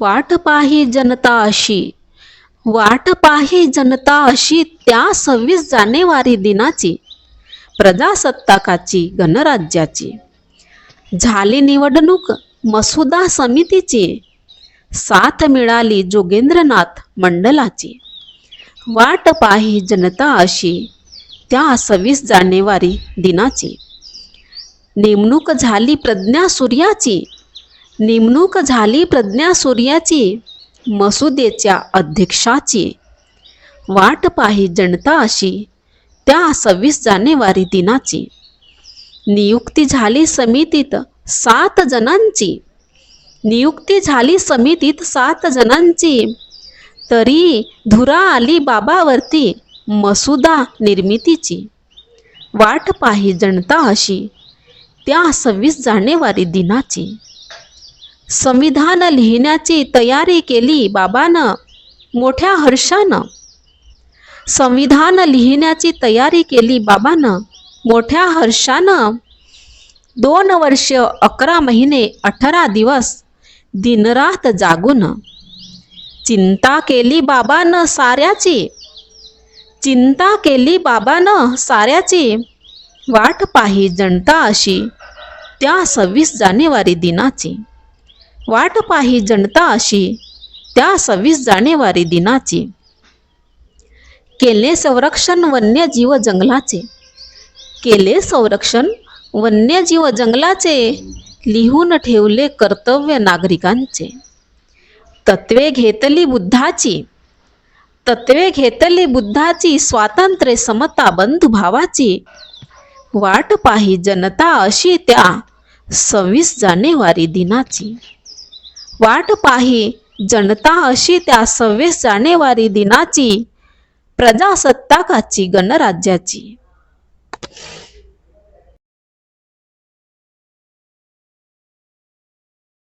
वाट पाही जनता अशी. वाट पाही जनता अशी त्या सव्वीस जानेवारी दिनाची. प्रजासत्ताकाची गणराज्याची. झाली निवडणूक मसुदा समितीची. साथ मिळाली जोगेंद्रनाथ मंडलाची. वाट पाही जनता अशी त्या सव्वीस जानेवारी दिनाची. नेमणूक झाली प्रज्ञा सूर्याची. नेमणूक झाली प्रज्ञा सूर्याची मसुदेच्या अध्यक्षाची. वाट पाही जनता अशी त्या सव्वीस जानेवारी दिनाची. नियुक्ती झाली समितीत सात जणांची. नियुक्ती झाली समितीत सात जणांची. तरी धुरा आली बाबावरती मसुदा निर्मितीची. वाट पाही जनता अशी त्या सव्वीस जानेवारी दिनाची. संविधान लिहिण्याची तयारी केली बाबानं मोठ्या हर्षानं. संविधान लिहिण्याची तयारी केली बाबानं मोठ्या हर्षानं. दोन वर्ष अकरा महिने अठरा दिवस दिनरात जागून. चिंता केली बाबानं साऱ्याची. चिंता केली बाबानं साऱ्याची. वाट पाही जनता अशी त्या सव्वीस जानेवारी दिनाची. वाट पाही जनता अशी त्या सव्वीस जानेवारी दिनाची. केले संरक्षण वन्यजीव जंगलाचे. केले संरक्षण वन्यजीव जंगलाचे लिहून ठेवले कर्तव्य नागरिकांचे. तत्वे घेतली बुद्धाची तत्वे घेतली बुद्धाची स्वातंत्र्य समता बंधुभावाची. वाट पाही जनता अशी त्या सव्वीस जानेवारी दिनाची. वाट पाही. जनता अशी त्या सव्वीस जानेवारी दिनाची प्रजासत्ताकाची गणराज्याची.